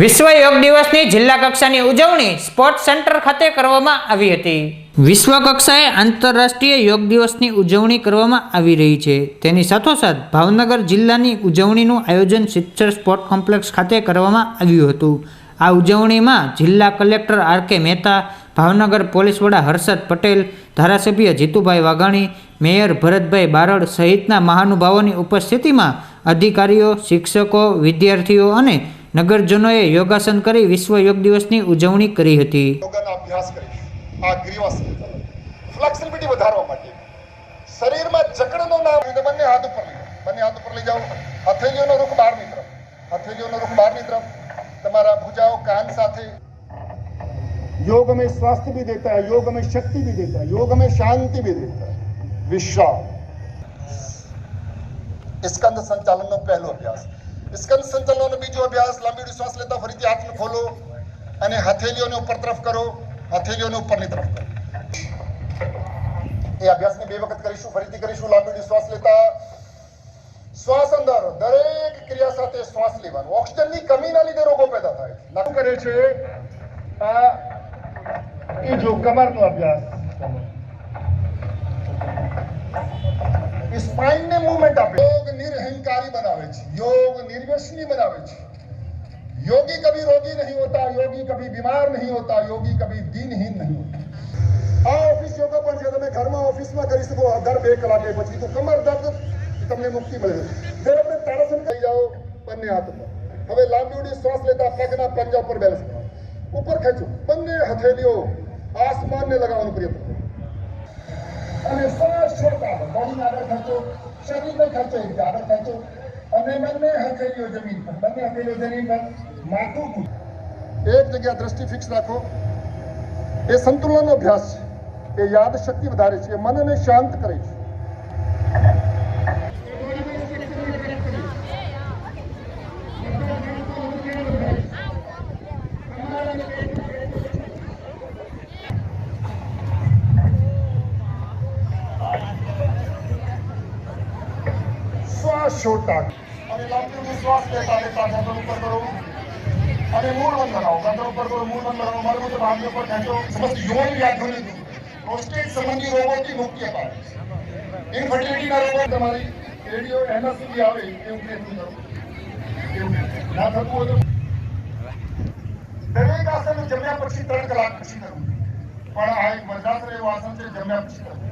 વિશ્વ યોગ દિવસની જિલ્લા કક્ષાની ઉજવણી સ્પોર્ટ્સ સેન્ટર ખાતે કરવામાં આવી હતી. વિશ્વ કક્ષાએ આંતરરાષ્ટ્રીય યોગ દિવસની ઉજવણી કરવામાં આવી રહી છે. તેની સાથોસાથ ભાવનગર જિલ્લાની ઉજવણીનું આયોજન સિત્સર સ્પોર્ટ કોમ્પ્લેક્સ ખાતે કરવામાં આવ્યું હતું. આ ઉજવણીમાં જિલ્લા collector R K Mehta, Bhavnagar police વડા હર્ષદ પટેલ, ધારાસભ્ય જીતુભાઈ વાઘાણી, મેયર ભરતભાઈ બારડ સહિતના મહાનુભાવોની ઉપસ્થિતિમાં અધિકારીઓ, શિક્ષકો, વિદ્યાર્થીઓ અને નગરજનોએ યોગાસન કરી વિશ્વ યોગ દિવસની ઉજવણી કરી હતી. અભ્યાસ ફ્લેક્સિબિલિટી વધારવા માટે. શરીરમાં જકડનો નામ બંને હાથ ઉપર બંને હાથ ઉપર લઈ જાઓ. હથેલીઓનો રૂખ બહાર મિત્ર. હથેલીઓનો રૂખ બહાર મિત્ર. તમારા ભુજાઓ કાન સાથે. યોગ અમે સ્વાસ્થ્ય બી દેતા યોગ અમે શક્તિ બી દેતા યોગ અમે શાંતિ બી દેતા. भी देता સંચાલનનો પહેલો અભ્યાસ. સ્કંદ સંચલનનો બીજો અભ્યાસ, લાંબી શ્વાસ લેતા ફરીથી હાથને ખોલો અને હથેલીઓને ઉપર તરફ કરો, હથેલીઓને ઉપરની તરફ કરો. એ અભ્યાસને બે વખત કરીશું, ફરીથી કરીશું, લાંબી શ્વાસ લેતા. શ્વાસ અંદર, દરેક ક્રિયા સાથે શ્વાસ લેવાનો. ઓક્સિજનની કમીના લીધે રોગો પેદા થાય. છે લાગુ કરે છે, આ, એ જો કમરનો અભ્યાસ. સ્પાઇનને મૂવમેન્ટ આપે. યોગ નિરહંકારી બનાવે છે. યોગ નિર્વ્યસની બનાવે છે योगी कभी रोगी नहीं होता योगी कभी बीमार नहीं होता योगी कभी दिनहीन नहीं होता આ ઓફિસ યોગા પણ છે તમે ઘરમાં ઓફિસમાં કરી શકો દર બે કલાકે પછી તો કમર દર્દ તમને મુક્તિ મળે છે આપણે તારાસન કરી જાઓ બંને હાથ ઉપર હવે લાંબી ઉડી શ્વાસ લેતા પગના પંજા ઉપર બેલેન્સ કરો ઉપર ખેંચો બંને હથેલીઓ આસમાનને લગાવવાનો પ્રયત્ન કરો અને શ્વાસ છોડતા બોડીને આગળ ખેંચો શરીરને ખેંચો એક આગળ ખેંચો અને બંને હથેલીઓ જમીન પર બંને હથેલીઓ જમીન પર માથું કૂદ એક જગ્યા દ્રષ્ટિ ફિક્સ રાખો એ સંતુલનનો અભ્યાસ છે એ યાદ શક્તિ વધારે છે એ મનને શાંત કરે છે શ્વાસ છોડતા અને લાંબી વિશ્વાસ શ્વાસ લેતા લેતા ગંદર ઉપર કરો. અને મૂળ બંધ બનાવો ગરદન ઉપર કરો, મૂળ બંધ બનાવો મારું તો ભાગ્ય પર ખેંચો સમસ્ત યુવાન વ્યાધોની દૂર પ્રોસ્ટેટ સંબંધી રોગોથી મુક્તિ અપાવે ઇન્ફર્ટિલિટીના રોગો તમારી રેડિયો એના સુધી આવે એવું પ્રયત્ન કરો ના થતું હોય તો દરેક આસન જમ્યા પછી ત્રણ કલાક પછી કરવું. પણ આ એક મજાક રહેવું આસન છે, જમ્યા પછી કરવું.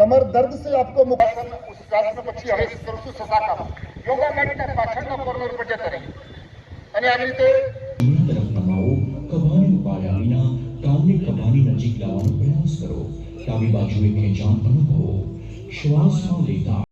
કમર દર્દ સે આપકો મુકાસન ઉત્કાસન પછી હવે કરશું સદાકામ યોગા માટે પાછળનો કોર્નર પર જતા રહી અને આ રીતે નજીક લાવવાનો પ્રયાસ કરો ડાબી બાજુએ ખેંચાણ અનુભવો શ્વાસમાં લેતા